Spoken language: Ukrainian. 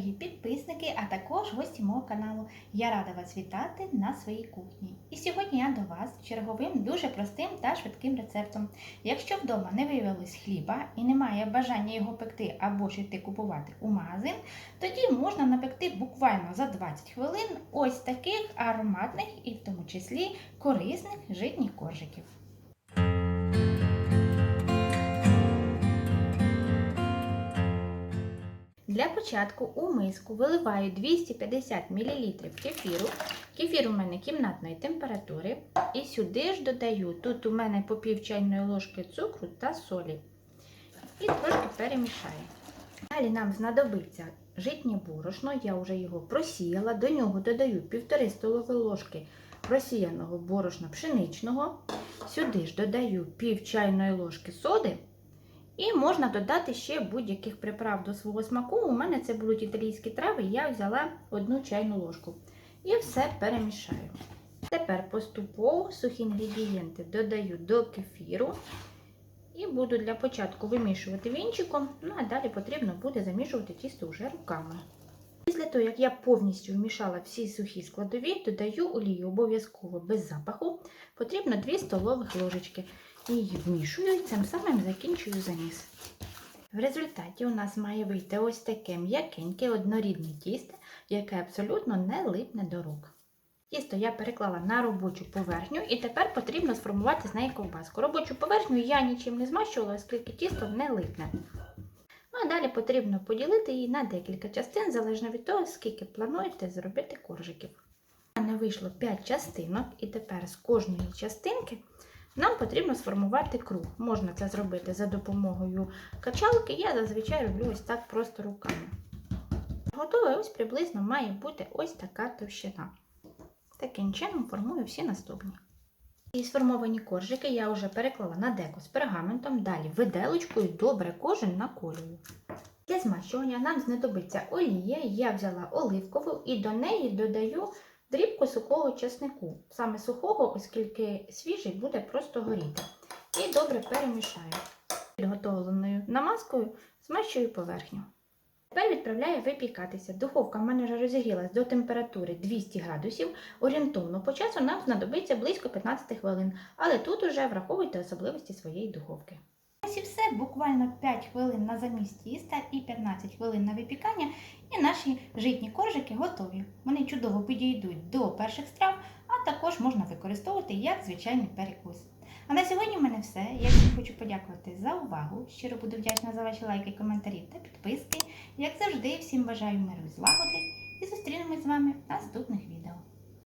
дорогі підписники, а також гості мого каналу. Я рада вас вітати на своїй кухні. І сьогодні я до вас черговим дуже простим та швидким рецептом. Якщо вдома не виявилось хліба і немає бажання його пекти або ж йти купувати у магазин, тоді можна напекти буквально за 20 хвилин ось таких ароматних і в тому числі корисних житніх коржиків. Для початку у миску виливаю 250 мл кефіру. Кефір у мене кімнатної температури. І сюди ж додаю, тут у мене по пів чайної ложки цукру та солі. І трошки перемішаю. Далі нам знадобиться житнє борошно, я вже його просіяла. До нього додаю 1,5 столові ложки просіяного борошна пшеничного. Сюди ж додаю пів чайної ложки соди. І можна додати ще будь-яких приправ до свого смаку. У мене це будуть італійські трави, я взяла одну чайну ложку. І все перемішаю. Тепер поступово сухі інгредієнти додаю до кефіру. І буду для початку вимішувати вінчиком, ну а далі потрібно буде замішувати тісто вже руками. Після того, як я повністю вмішала всі сухі складові, додаю олію обов'язково без запаху. Потрібно 2 столових ложечки. Її вмішую і цим самим закінчую заміс. В результаті у нас має вийти ось таке м'якеньке однорідне тісто, яке абсолютно не липне до рук. Тісто я переклала на робочу поверхню і тепер потрібно сформувати з неї ковбаску. Робочу поверхню я нічим не змащувала, оскільки тісто не липне. А далі потрібно поділити її на декілька частин, залежно від того, скільки плануєте зробити коржиків. У мене вийшло 5 частинок, і тепер з кожної частинки нам потрібно сформувати круг. Можна це зробити за допомогою качалки. Я зазвичай роблю ось так просто руками. Готове ось приблизно має бути ось така товщина. Таким чином формую всі наступні. І сформовані коржики я вже переклала на деко з пергаментом, далі виделочкою добре кожен наколюю. Для змащування нам знадобиться олія, я взяла оливкову і до неї додаю дрібку сухого чеснику. Саме сухого, оскільки свіжий буде просто горіти. І добре перемішаю. Підготовленою намазкою змащую поверхню. Тепер відправляю випікатися. Духовка в мене вже розігрілась до температури 200 градусів. Орієнтовно по часу нам знадобиться близько 15 хвилин, але тут уже враховуйте особливості своєї духовки. Буквально 5 хвилин на заміс тіста і 15 хвилин на випікання, і наші житні коржики готові. Вони чудово підійдуть до перших страв, а також можна використовувати як звичайний перекус. А на сьогодні в мене все. Я всім хочу подякувати за увагу. Щиро буду вдячна за ваші лайки, коментарі та підписки. Як завжди, всім бажаю миру і злагоди і зустрінемось з вами в наступних відео.